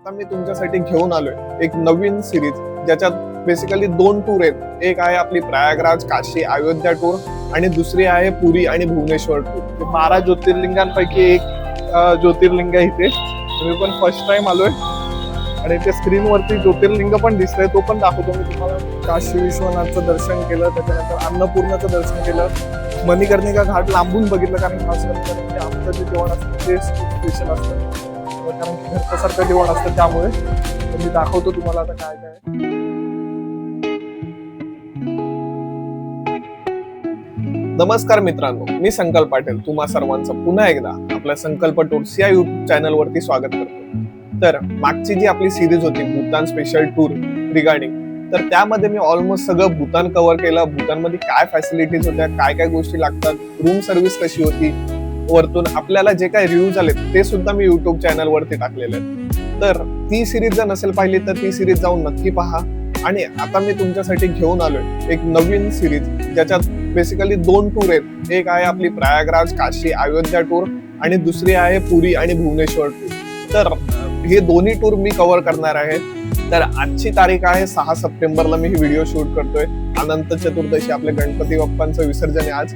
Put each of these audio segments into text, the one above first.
आता मी तुमच्यासाठी घेऊन आलोय एक नवीन सिरीज ज्याच्यात बेसिकली दोन टूर आहेत. एक आहे आपली प्रयागराज काशी अयोध्या टूर आणि दुसरी आहे पुरी आणि भुवनेश्वर टूर बारा ज्योतिर्लिंगांपैकी एक ज्योतिर्लिंग आहे इथे. मी पण फर्स्ट टाइम आलोय. आणि ते स्क्रीनवरती ज्योतिर्लिंग पण दिसतंय तो पण दाखवतो मी तुम्हाला. काशी विश्वनाथचं दर्शन केलं त्याच्यानंतर अन्नपूर्णाचं दर्शन केलं. मणिकर्णिका घाट लांबून बघितलं कारण खास की आमचं जे जेवण असतं ते स्पेशल असतं. कारण घरच्यासारखं जेवण असतं त्यामुळे. मी दाखवतो तुम्हाला आता काय काय. नमस्कार मित्रांनो मी संकल्प पाटील. तुम्हा सर्वांचं पुन्हा एकदा आपल्या संकल्प टूर्स या युट्यूब चॅनलवरती स्वागत करतो. तर मागची जी आपली सिरीज होती भूतान स्पेशल टूर रिगार्डिंग तर त्यामध्ये मी ऑलमोस्ट सगळं भूतान कव्हर केलं. भूतानमध्ये काय फॅसिलिटीज होत्या काय काय गोष्टी लागतात रूम सर्व्हिस कशी होती वरतून आपल्याला जे काय रिव्ह्यूज आले ते सुद्धा मी युट्यूब चॅनल वरती टाकलेले आहेत. तर ती सिरीज जर नसेल पाहिली तर ती सिरीज जाऊन नक्की पहा. आणि आता मी तुमच्यासाठी घेऊन आलोय एक नवीन सिरीज ज्याच्यात बेसिकली दोन टूर आहेत. एक आहे आपली प्रयागराज काशी अयोध्या टूर आणि दुसरी आहे पुरी आणि भुवनेश्वर टूर तर हे दोन्ही टूर मी कव्हर करणार आहे. तर आजची तारीख आहे सहा सप्टेंबरला मी ही व्हिडिओ शूट करतोय. अनंत चतुर्दशी आपल्या गणपती बाप्पांचं विसर्जन आहे आज.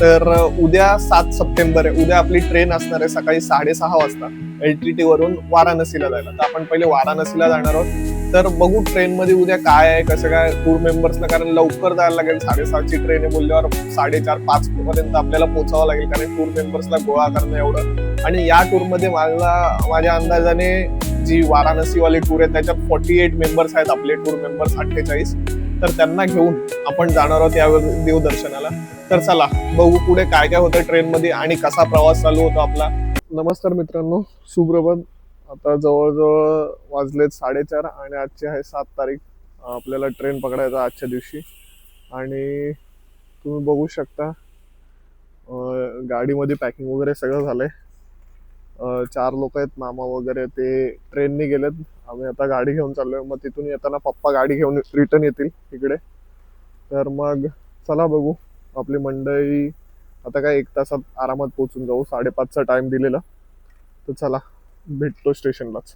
तर उद्या सात सप्टेंबर आहे. उद्या आपली ट्रेन असणार आहे सकाळी साडेसहा वाजता. एल टी वरून वाराणसीला जायला. तर आपण पहिले वाराणसीला जाणार आहोत. तर बघू ट्रेनमध्ये उद्या काय आहे कसं काय टूर मेंबर्सला कारण लवकर जायला लागेल. साडेसातची ट्रेन आहे बोलल्यावर साडेचार पाच पर्यंत आपल्याला पोचावं लागेल कारण टूर मेंबर्सला गोळा करणं एवढं. आणि या टूरमध्ये मला माझ्या अंदाजाने जी वाराणसीवाली टूर आहे त्याच्यात फॉर्टी एट मेंबर्स आहेत आपले टूर मेंबर्स अठ्ठेचाळीस. तर त्यांना घेऊन आपण जाणार आहोत या देवदर्शनाला. तर चला बघू पुढे काय काय होतं ट्रेन मध्ये आणि कसा प्रवास चालू होतो आपला. नमस्कार मित्रांनो सुप्रभात. आता जवळजवळ वाजलेत साडेचार आणि आजची आहे सात तारीख. आपल्याला ट्रेन पकडायचा आजच्या दिवशी. आणि तुम्ही बघू शकता गाडीमध्ये पॅकिंग वगैरे सगळं झालंय. आहे चार लोक आहेत मामा वगैरे ते ट्रेननी गेलेत. आम्ही आता गाडी घेऊन चाललोय. मग तिथून येताना पप्पा गाडी घेऊन रिटर्न येतील इकडे. तर मग चला बघू. आपली मंडळी आता काय एक तासात आरामात पोहोचून जाऊ. साडेपाचचा टाइम दिलेला. तर चला भेटतो स्टेशनलाच.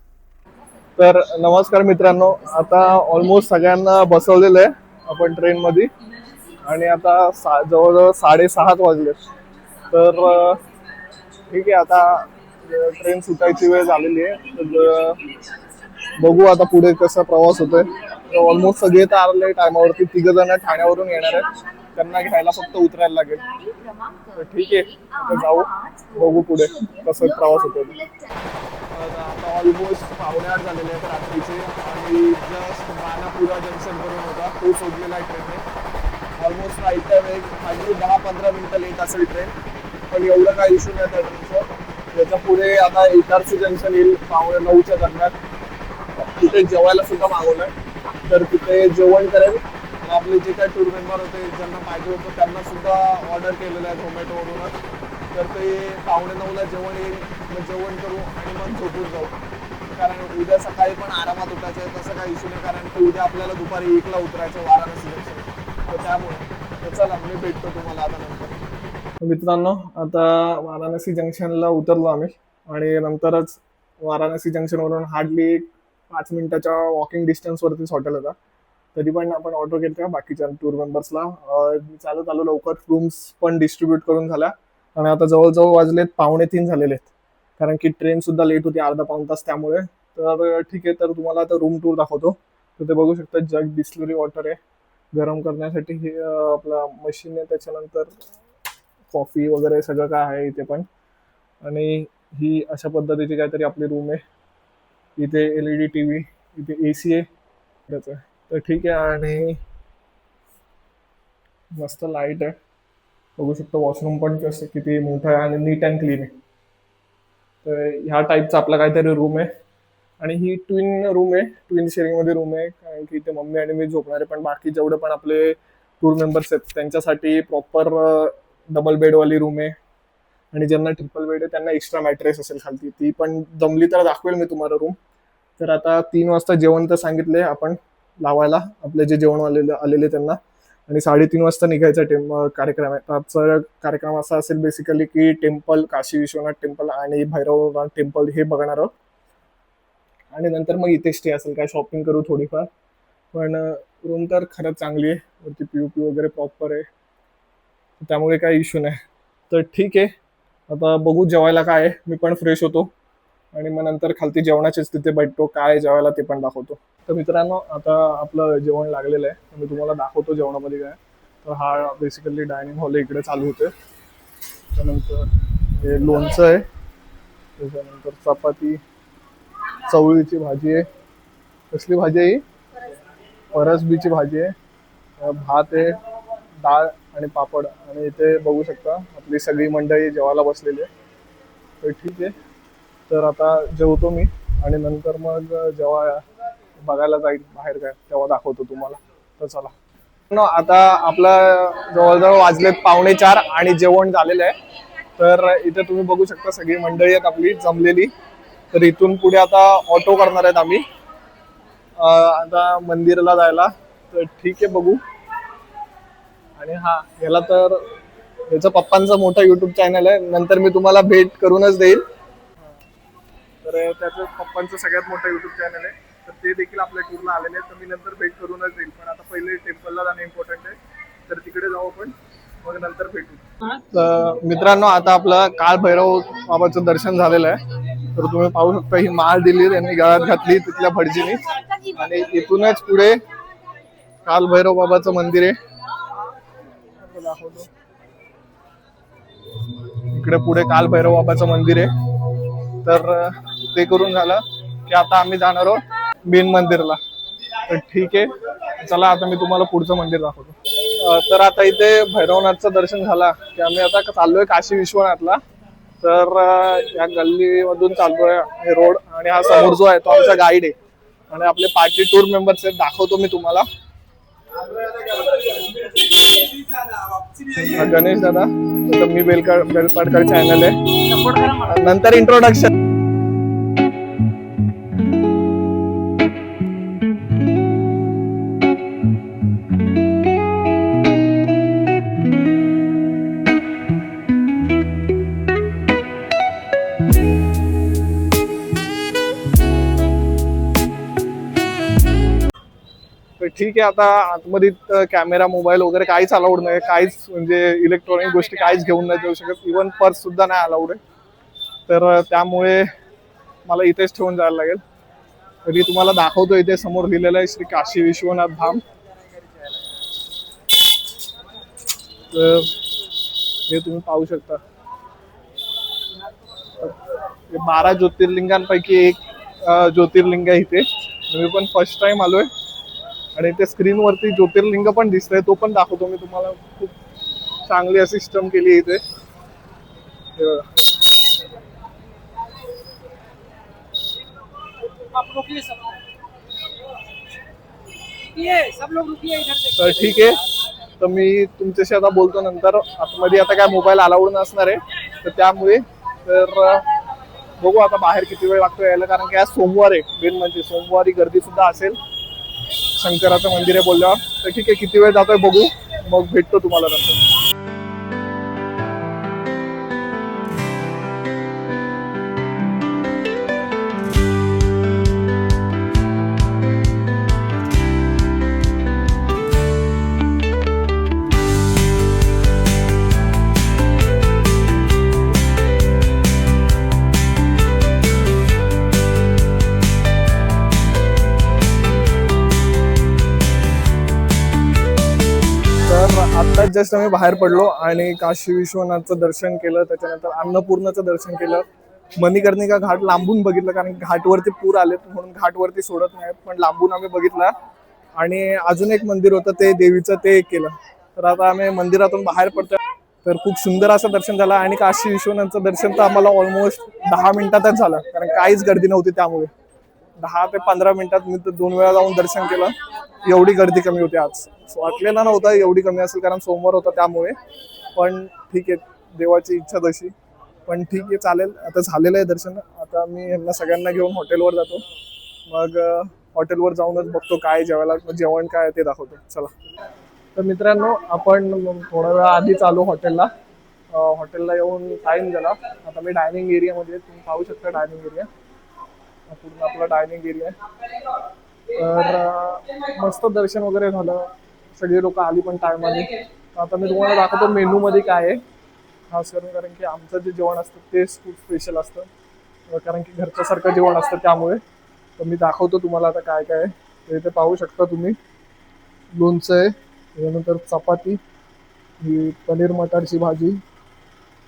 तर नमस्कार मित्रांनो आता ऑलमोस्ट सगळ्यांना बसवलेलं आहे आपण ट्रेनमध्ये आणि आता सा जवळजवळ साडेसहाच वाजले. तर ठीक आहे आता ट्रेन सुटायची वेळ झालेली आहे. तर बघू आता पुढे कसा प्रवास होतोय. ऑलमोस्ट सगळे तर आले टायमावरती तिघ जण ठाण्यावरून येणार आहेत. त्यांना घ्यायला फक्त उतरायला लागेल. तर ठीक आहे आता जाऊ बघू पुढे कसं प्रवास होतो आता ऑलमोस्ट पावणे आठ झालेले आहेत रात्रीचे आणि जस्ट बाणापुरा जंक्शन करून होता तो सोडलेला आहे ट्रेनने. ऑलमोस्ट राईट टाईम एक हार्डली दहा पंधरा मिनिटं लेट असेल ट्रेन पण एवढं काय इश्यू नाही त्या ट्रेनचं त्याच्या पुढे आता एटारसी जंक्शन येईल पावणे नऊच्या दरम्यान. तिथे जेवायला सुद्धा मागवलं तर तिथे जेवण करेल आपले जे काही टूर मेंबर होते ज्यांना पाहिजे होतं त्यांना सुद्धा ऑर्डर केलेलं आहे झोमॅटोवरूनच तर ते पावणे नऊला जेवण येईल मग जेवण करू आणि मग झोपून जाऊ. कारण उद्या सकाळी पण आरामात उठायचं आहे तसं काही इश्यू नाही कारण की उद्या आपल्याला दुपारी एकला उतरायचं वाराणसी जंक्शन तर त्यामुळे तर चला मी भेटतो तुम्हाला आता नंतर. मित्रांनो आता वाराणसी जंक्शनला उतरलो आम्ही. आणि नंतरच वाराणसी जंक्शनवरून हार्डली पाच मिनिटाच्या वॉकिंग डिस्टन्सवरतीच हॉटेल होता. तरी पण आपण ऑर्डर घेतल्या बाकीच्या टूर मेंबर्सला मी चालत आलो लवकर. रूम्स पण डिस्ट्रीब्यूट करून झाल्या. आणि आता जवळजवळ वाजलेत पावणे तीन झालेले आहेत. कारण की ट्रेन सुद्धा लेट होती अर्धा पाऊण तास त्यामुळे. तर ठीक आहे तर तुम्हाला आता रूम टूर दाखवतो. तर ते बघू शकता जग डिस्लरी वॉटर आहे. गरम करण्यासाठी हे आपला मशीन आहे. त्याच्यानंतर कॉफी वगैरे सगळं काय आहे इथे पण. आणि ही अशा पद्धतीची काहीतरी आपली रूम आहे. इथे L E D T V इथे ए सी आहे. त्याचं तर ठीक आहे आणि मस्त लाइट आहे. बघू शकतो वॉशरूम पण कसं किती मोठं आहे आणि नीट अँड क्लीन आहे. तर ह्या टाईपचा आपला काहीतरी रूम आहे. आणि ही ट्विन रूम आहे ट्विन शेअरिंगमध्ये रूम आहे कारण की इथे मम्मी आणि मी झोपणार आहे पण बाकी जेवढे पण आपले टूर मेंबर्स आहेत त्यांच्यासाठी प्रॉपर डबल बेडवाली रूम आहे. आणि ज्यांना ट्रिपल बेड आहे त्यांना एक्स्ट्रा मॅट्रेस असेल खालती. ती पण जमली तर दाखवेल मी तुम्हाला रूम तर आता तीन वाजता जेवण तर सांगितले आपण. लावायला आपले जे जेवण आलेले आलेले त्यांना. आणि साडेतीन वाजता निघायचा टेम कार्यक्रम आहे. तर आजचा कार्यक्रम असा असेल बेसिकली की टेम्पल काशी विश्वनाथ टेम्पल आणि भैरवनाथ टेम्पल हे बघणार आहोत. आणि नंतर मग इथे स्टे असेल. काय शॉपिंग करू थोडीफार. पण रूम तर खरंच चांगली आहे. वरती पी पी वगैरे प्रॉपर आहे. त्यामुळे काही इश्यू नाही. तर ठीक आहे. आता बघू जेवायला काय आहे. मी पण फ्रेश होतो. आणि मग नंतर खालती जेवणाचीच तिथे भेटतो काय आहे जेवायला ते पण दाखवतो. तर मित्रांनो आता आपलं जेवण लागलेलं आहे. तर मी तुम्हाला दाखवतो जेवणामध्ये काय. तर हा बेसिकली डायनिंग हॉल इकडे चालू होते त्यानंतर हे लोणचं आहे. त्याच्यानंतर चपाती चवळीची भाजी आहे. कसली भाजी आहे ही? परसबीची भाजी आहे. भात आहे डाळ आणि पापड. आणि इथे बघू शकता आपली सगळी मंडळी जेवायला बसलेली आहे. तर ठीक आहे. तर आता जेवतो मी आणि नंतर मग जेव्हा बघायला जाईल बाहेर काय तेव्हा दाखवतो तुम्हाला. तर चला. न, आता आपलं जवळजवळ वाजलेत पावणे चार आणि जेवण झालेलं आहे. तर इथे तुम्ही बघू शकता सगळी मंडळी आहेत आपली जमलेली. तर इथून पुढे आता ऑटो करणार आहेत आम्ही. आता मंदिराला जायला. तर ठीक आहे बघू. आणि हा याला तर याचं पप्पांचा मोठा युट्यूब चॅनल आहे. नंतर मी तुम्हाला भेट करूनच देईल. तर त्याचं पप्पांचं सगळ्यात मोठं युट्यूब चॅनल आहे. तर ते देखील आपल्या टूरला आलेले आहेत. तर मी नंतर भेट करूनच येईल. पण आता पहिले टेम्पलला जाणं इम्पॉर्टंट आहे. तर तिकडे जाऊ आपण. मग नंतर भेटू. मित्रांनो आता आपलं काळ भैरव बाबाचं दर्शन झालेलं आहे. तर तुम्ही पाहू शकता ही माळ दिली त्यांनी गळ्यात घातली तिथल्या भटजीने. आणि इथूनच पुढे काल भैरव बाबाचं मंदिर आहे. इकडे पुढे काल भैरव बाबाचं मंदिर आहे. तर ते करून झालं की आता आम्ही जाणार आहोत मेन मंदिरला. तर ठीक आहे. चला आता मी तुम्हाला पुढचं मंदिर दाखवतो. तर आता इथे भैरवनाथचं दर्शन झाला की आम्ही आता चाललोय काशी विश्वनाथला. तर या गल्लीमधून चालतोय हे रोड आणि हा समोर जो आहे तो आमचा गाईड आहे. आणि आपले पार्टी टूर मेंबर्स आहेत दाखवतो मी तुम्हाला. गणेश दादा मी बेलकर बेलपाडकर चॅनल आहे. नंतर इंट्रोडक्शन ठीक आहे आता आतमध्ये कॅमेरा मोबाईल वगैरे काहीच अलाउड नाही. काहीच म्हणजे इलेक्ट्रॉनिक गोष्टी काहीच घेऊन नाही जाऊ शकत. इवन पर्स सुद्धा नाही अलाउड आहे. तर त्यामुळे मला इथेच ठेवून जायला लागेल. तरी तुम्हाला दाखवतो इथे समोर लिहिलेलं आहे श्री काशी विश्वनाथ धाम. तर हे तुम्ही पाहू शकता. बारा ज्योतिर्लिंगांपैकी एक ज्योतिर्लिंग आहे इथे. मी पण फर्स्ट टाइम आलोय. आणि ते स्क्रीनवरती ज्योतिर्लिंग पण दिसतंय तो पण दाखवतो. मी तुम्हाला खूप चांगली अशी सिस्टम केली इथे. तर ठीक आहे. तर मी तुमच्याशी आता बोलतो नंतर. आतमध्ये आता काय मोबाईल अलाउड नसणार आहे. तर त्यामुळे तर बघू आता बाहेर किती वेळ लागतो यायला. कारण की आज सोमवार आहे. मेन म्हणजे सोमवारी गर्दी सुद्धा असेल. शंकराचं मंदिर आहे बोलल्यावर. तर ठीक आहे किती वेळ जातोय बघू. मग भेटतो तुम्हाला नंतर. तर जस्ट आम्ही बाहेर पडलो आणि काशी विश्वनाथचं दर्शन केलं त्याच्यानंतर अन्नपूर्णाचं दर्शन केलं. मणिकर्णिका घाट लांबून बघितलं कारण घाटवरती पूर आलेत म्हणून घाटवरती सोडत नाहीत पण लांबून आम्ही बघितला. आणि अजून एक मंदिर होतं ते देवीचं ते एक केलं. तर आता आम्ही मंदिरातून बाहेर पडतो तर खूप सुंदर असं दर्शन झालं आणि काशी विश्वनाथचं दर्शन तर आम्हाला ऑलमोस्ट दहा मिनिटातच झालं कारण काहीच गर्दी नव्हती त्यामुळे. दहा ते पंधरा मिनिटात मी तर दोन वेळा जाऊन दर्शन केलं. एवढी गर्दी कमी होती आज. वाटलेला नव्हतं एवढी कमी असेल कारण सोमवार होता त्यामुळे. पण ठीक आहे देवाची इच्छा तशी. पण ठीक आहे चालेल. आता झालेलं आहे दर्शन. आता मी यांना सगळ्यांना घेऊन हॉटेलवर जातो. मग हॉटेलवर जाऊनच बघतो काय जेवायला मग जेवण काय आहे ते दाखवतो. चला. तर मित्रांनो आपण थोडा वेळा आधी चालू हॉटेलला. हॉटेलला येऊन टाईम झाला. आता मी डायनिंग एरियामध्ये तुम्ही पाहू शकता डायनिंग एरिया पूर्ण आपला डायनिंग एरिया आहे. तर मस्त दर्शन वगैरे झालं. सगळी लोक आली पण टायमाने आता मी तुम्हाला दाखवतो मेनू मध्ये काय आहे. खास करून कारण की आमचं जे जेवण असतं तेच खूप स्पेशल असतं. कारण की घरच्यासारखं जेवण असतं त्यामुळे. तर मी दाखवतो तुम्हाला आता काय काय आहे. ते इथे पाहू शकता तुम्ही. लोणचं आहे. त्याच्यानंतर चपाती. ही पनीर मटारची भाजी.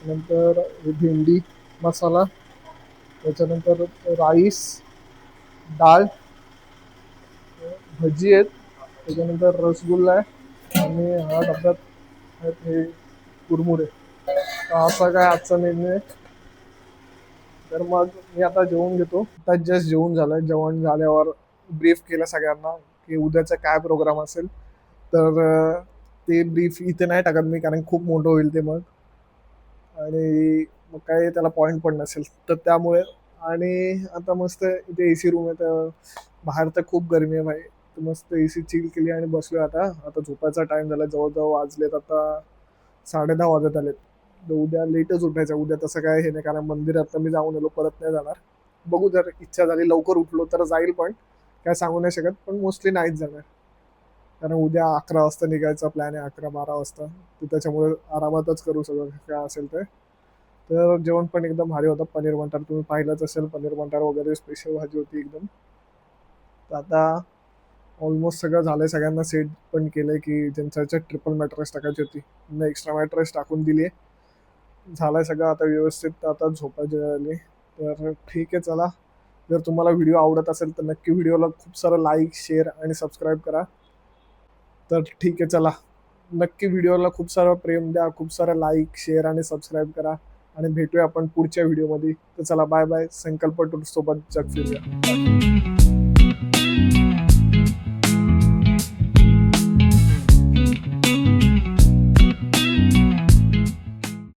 नंतर भेंडी मसाला. त्याच्यानंतर राईस डाळ. भजी आहेत. त्याच्यानंतर रसगुल्ला आहे. आणि हा डब्यात आहेत हे कुरमुरे. असा काय आजचा मेन्यू आहे. तर मग मी आता जेवून घेतो. आता जस्ट जेवून झालं जेवण झाल्यावर ब्रीफ केलं सगळ्यांना की उद्याचा काय प्रोग्राम असेल. तर ते ब्रीफ इथे नाही टाकत मी कारण खूप मोठं होईल ते मग. आणि मग काय त्याला पॉईंट पण नसेल. तर त्यामुळे आणि आता मस्त इथे ए सी रूम आहे. तर बाहेर तर खूप गरमी आहे भाई. मस्त ए सी चिल केली आणि बसलो आता. आता झोपायचा टाइम झाला जवळजवळ वाजलेत आता साडे दहा वाजत आलेत. तर उद्या लेटच उठायचं उद्या तसं काय हे नाही कारण मंदिरात तर मी जाऊन आलो परत नाही जाणार. बघू जर इच्छा झाली लवकर उठलो तर जाईल पण काय सांगू नाही शकत पण मोस्टली नाहीच जाणार. कारण उद्या अकरा वाजता निघायचा प्लॅन आहे अकरा बारा वाजता. तर त्याच्यामुळे आरामातच करू सगळं. काय असेल ते. तर जेवण पण एकदम भारी होतं. पनीर मटार तुम्ही पाहिलंच असेल. पनीर मटार वगैरे स्पेशल भाजी होती एकदम. तर आता ऑलमोस्ट सगळं झालंय. सगळ्यांना सेट पण केलंय की ज्यांच्या ट्रिपल मॅट्रेस टाकायची होती. त्यांना एक्स्ट्रा मॅट्रेस टाकून दिली आहे झालंय सगळं. आता व्यवस्थित आता झोपायची आली तर ठीक आहे चला. जर तुम्हाला व्हिडिओ आवडत असेल तर नक्की व्हिडिओला खूप सारं लाईक शेअर आणि सबस्क्राईब करा. तर ठीक आहे चला. नक्की व्हिडिओला खूप सारं प्रेम द्या. खूप सारं लाईक शेअर आणि सबस्क्राईब करा. आणि भेटूया आपण पुढच्या व्हिडिओमध्ये तर चला बाय बाय संकल्प टूर सोबत जग फिरूया.